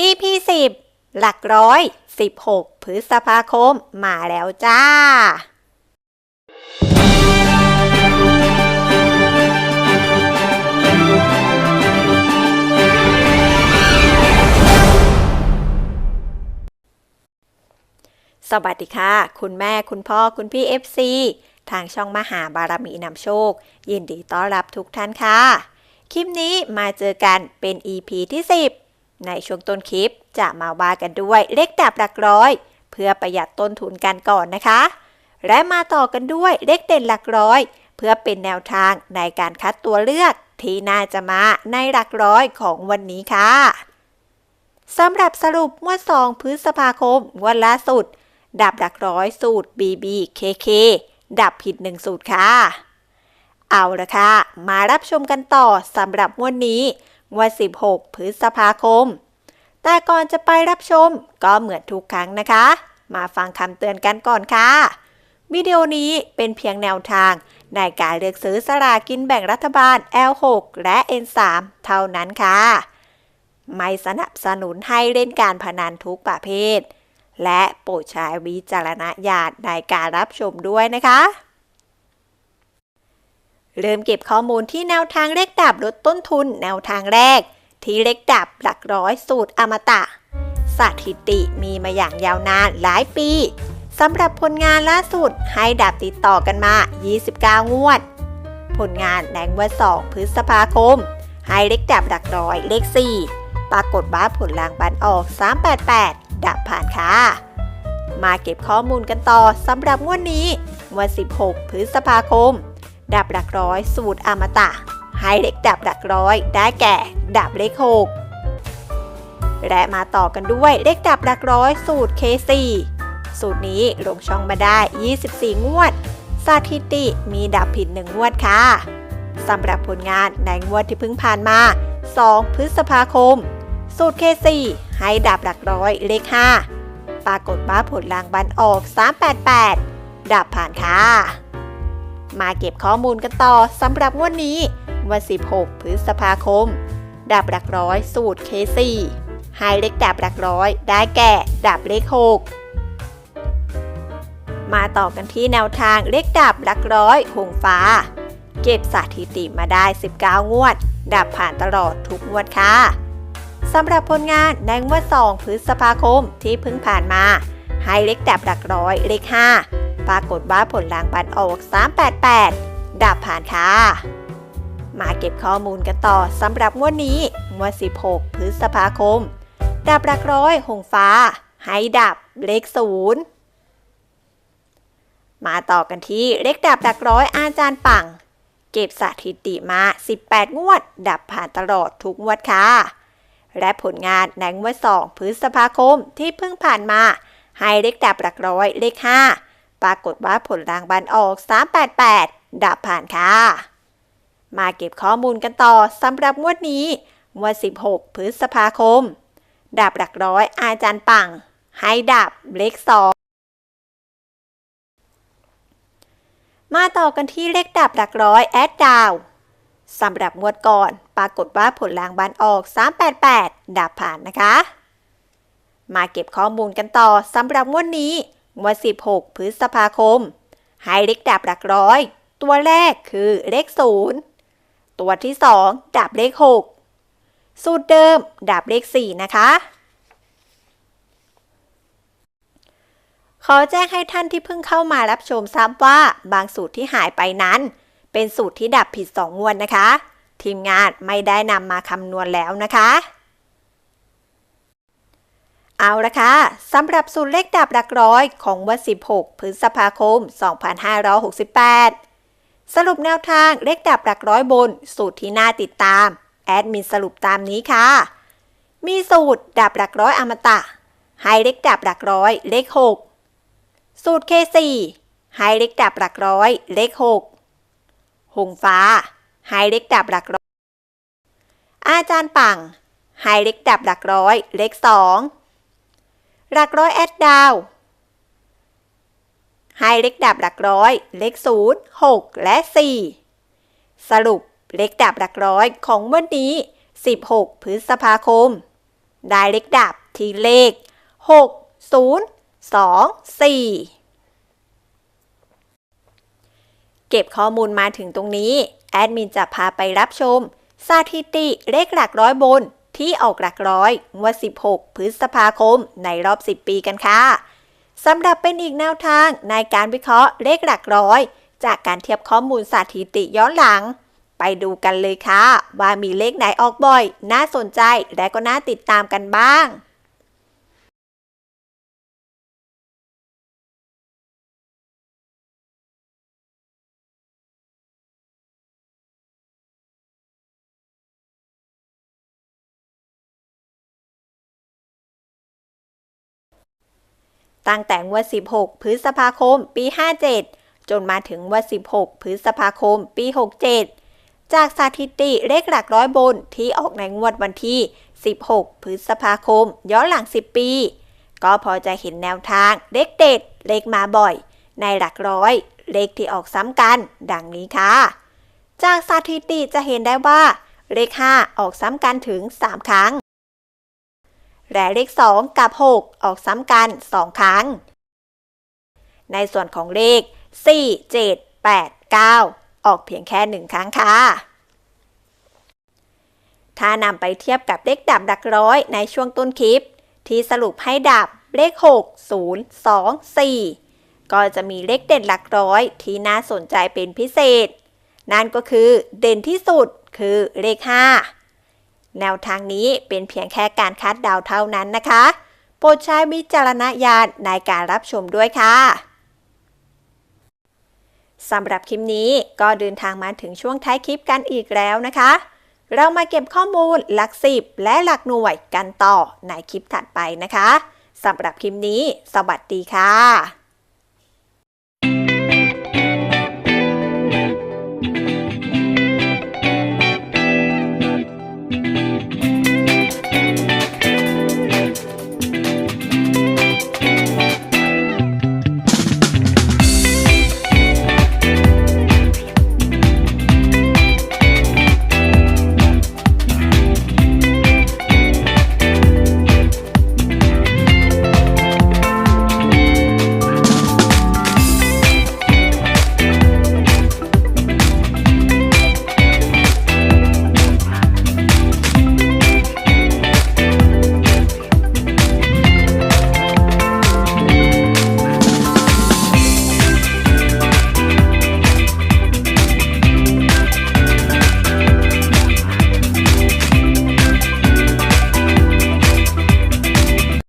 EP 10 หลักร้อย 16 พฤษภาคม มาแล้วจ้า สวัสดีค่ะ คุณแม่คุณพ่อคุณพี่ FC ทางช่องมหาบารมีนำโชค ยินดีต้อนรับทุกท่านค่ะ คลิปนี้มาเจอกันเป็น EP ที่ 10 ในช่วงต้นคลิปจะมาว่ากันด้วยเลขดับหลักร้อย เพื่อประหยัดต้นทุนกันก่อนนะคะ และมาต่อกันด้วยเลขเด่นหลักร้อย เพื่อเป็นแนวทางในการคัดตัวเลือกที่น่าจะมาในหลักร้อยของวันนี้ค่ะสำหรับสรุปงวด2พฤษภาคมงวดล่าสุด ดับหลักร้อยสูตร BBKK ดับผิด 1 สูตรค่ะ เอาละค่ะ มารับชมกันต่อสำหรับงวดนี้ วด16 พฤษภาคม แต่ก่อนจะไปรับชมก็เหมือนทุกครั้งนะคะ มาฟังคำเตือนกันก่อนค่ะ วิดีโอนี้เป็นเพียงแนวทางในการเลือกซื้อสลากินแบ่งรัฐบาล L6 และ N3 เท่านั้นค่ะ ไม่สนับสนุนให้เล่นการพนันทุกประเภท และโปรดใช้วิจารณญาณในการรับชมด้วยนะคะ เริ่มเก็บข้อมูลที่แนวทางเลขดับลดต้นทุนแนวทางแรก ที่เลขดับหลักร้อยสูตรอมตะ สถิติมีมาอย่างยาวนานหลายปีสำหรับผลงานล่าสุดให้ดับติดต่อกันมา 29 งวด ผลงานในงวด2พฤษภาคม ให้เลขดับหลักร้อยเลข 4 ปรากฏว่าผลลางบันออก 388 ดับผ่านค่ะ มาเก็บข้อมูลกันต่อสำหรับงวดนี้วัน 16 พฤษภาคม ดับหลักร้อย สูตรอมตะ ให้เลขดับหลักร้อย ได้แก่ดับเลข6และมาต่อกันด้วยเลขดับหลักร้อยสูตร K4 สูตรนี้ลงช่องมาได้ 24 งวด สถิติมีดับผิด 1 งวดค่ะ สำหรับผลงานในงวดที่เพิ่งผ่านมา 2 พฤษภาคม สูตร K4 ให้ดับหลักร้อยเลข 5 ปรากฏว่าผลรางบันออก 388 ดับผ่านค่ะ มาเก็บข้อมูลกันต่อสำหรับงวดนี้ วัน 16 พฤษภาคม ดับหลักร้อยสูตร K4 ให้เลขดับหลักร้อย ได้แก่ดับเลข 6 มาต่อกันที่แนวทางเลขดับหลักร้อยหงฟ้า เก็บสถิติมาได้ 19 งวด ดับผ่านตลอดทุกงวดค่ะสำหรับผลงานในงวด 2 พฤษภาคมที่เพิ่งผ่านมาให้เลขดับหลักร้อยเลข 5 ปรากฏว่าผลรางบันออก 388 ดับผ่านค่ะ มาเก็บข้อมูลกันต่อสำหรับงวดนี้งวด 16 พฤษภาคม ดับหลักร้อยหงฟ้า ให้ดับเลข0มาต่อกันที่เลขดับหลักร้อยอาจารย์ปัง เก็บสถิติมา 18 งวด ดับผ่านตลอดทุกงวดค่ะ และผลงานในงวด 2 พฤษภาคมที่เพิ่งผ่านมา ให้เลขดับหลักร้อยเลข 5 ปรากฏว่าผลรางบันออก 388 ดับผ่านค่ะ มาเก็บข้อมูลกันต่อสำหรับงวดนี้งวด 16 พฤษภาคม ดับหลักร้อยอาจารย์ปัง ให้ดับเลข2มาต่อกันที่เลขดับหลักร้อยแอดดาวสำหรับงวดก่อน ปรากฏว่าผลรางบันออก 388 ดับผ่านนะคะ มาเก็บข้อมูลกันต่อสำหรับงวดนี้ วด16 พฤษภาคม ให้เลขดับหลักร้อย ตัวแรกคือเลข 0 ตัวที่ 2 ดับเลข 6 สูตรเดิม ดับเลข 4 นะคะ ขอแจ้งให้ท่านที่เพิ่งเข้ามารับชมทราบว่าบางสูตรที่หายไปนั้น เป็นสูตรที่ดับผิด 2 งวดนะคะ ทีมงานไม่ได้นำมาคำนวณแล้วนะคะ เอาละค่ะสำหรับสูตรเลขดับหลักร้อยของวัน 16 พฤษภาคม 2568 สรุปแนวทางเลขดับหลักร้อยบน สูตรที่น่าติดตาม แอดมินสรุปตามนี้ค่ะ มีสูตรดับหลักร้อยอมตะ ให้เลขดับหลักร้อยเลข 6 สูตร K4 ให้เลขดับหลักร้อยเลข 6 หงฟ้า ให้เลขดับหลักร้อย อาจารย์ปัง ให้เลขดับหลักร้อยเลข 2 หลักร้อยแอดดาวให้เลขดับหลักร้อย เลข0 6และ 4 สรุปเลขดับหลักร้อยของวันนี้ 16 พฤษภาคม ได้เลขดับที่เลข 6 0 2 4 เก็บข้อมูลมาถึงตรงนี้ แอดมินจะพาไปรับชมสถิติเลขหลักร้อยบน ที่ออกหลักร้อยงวด 16 พฤษภาคม ในรอบ 10 ปีกันค่ะสำหรับเป็นอีกแนวทางในการวิเคราะห์เลขหลักร้อย จากการเทียบข้อมูลสถิติย้อนหลัง ไปดูกันเลยค่ะ ว่ามีเลขไหนออกบ่อย น่าสนใจและก็น่าติดตามกันบ้าง ตั้งแต่งวด16 พฤษภาคม ปี 57 จนมาถึงงวด16 พฤษภาคม ปี 67 จากสถิติเลขหลักร้อยบนที่ออกในงวดวันที่ 16 พฤษภาคม ย้อนหลัง 10 ปี ก็พอจะเห็นแนวทางเลขเด็ดเลขมาบ่อย ในหลักร้อย เลขที่ออกซ้ำกัน ดังนี้ค่ะ จากสถิติจะเห็นได้ว่าเลข 5 ออกซ้ำกันถึง 3 ครั้ง และเลข 2 กับ 6 ออกซ้ำกัน 2 ครั้ง ในส่วนของเลข 4 7 8 9 ออกเพียงแค่ 1 ครั้งค่ะ ถ้านำไปเทียบกับเลขดับหลักร้อยในช่วงต้นคลิป ที่สรุปให้ดับเลข 6 0 2 4 ก็จะมีเลขเด่นหลักร้อยที่น่าสนใจเป็นพิเศษ นั่นก็คือเด่นที่สุดคือเลข 5 แนวทางนี้เป็นเพียงแค่การคาดเดาเท่านั้นนะคะ โปรดใช้วิจารณญาณในการรับชมด้วยค่ะสำหรับคลิปนี้ก็เดินทางมาถึงช่วงท้ายคลิปกันอีกแล้วนะคะ เรามาเก็บข้อมูลหลักสิบและหลักหน่วยกันต่อในคลิปถัดไปนะคะสำหรับคลิปนี้ สวัสดีค่ะ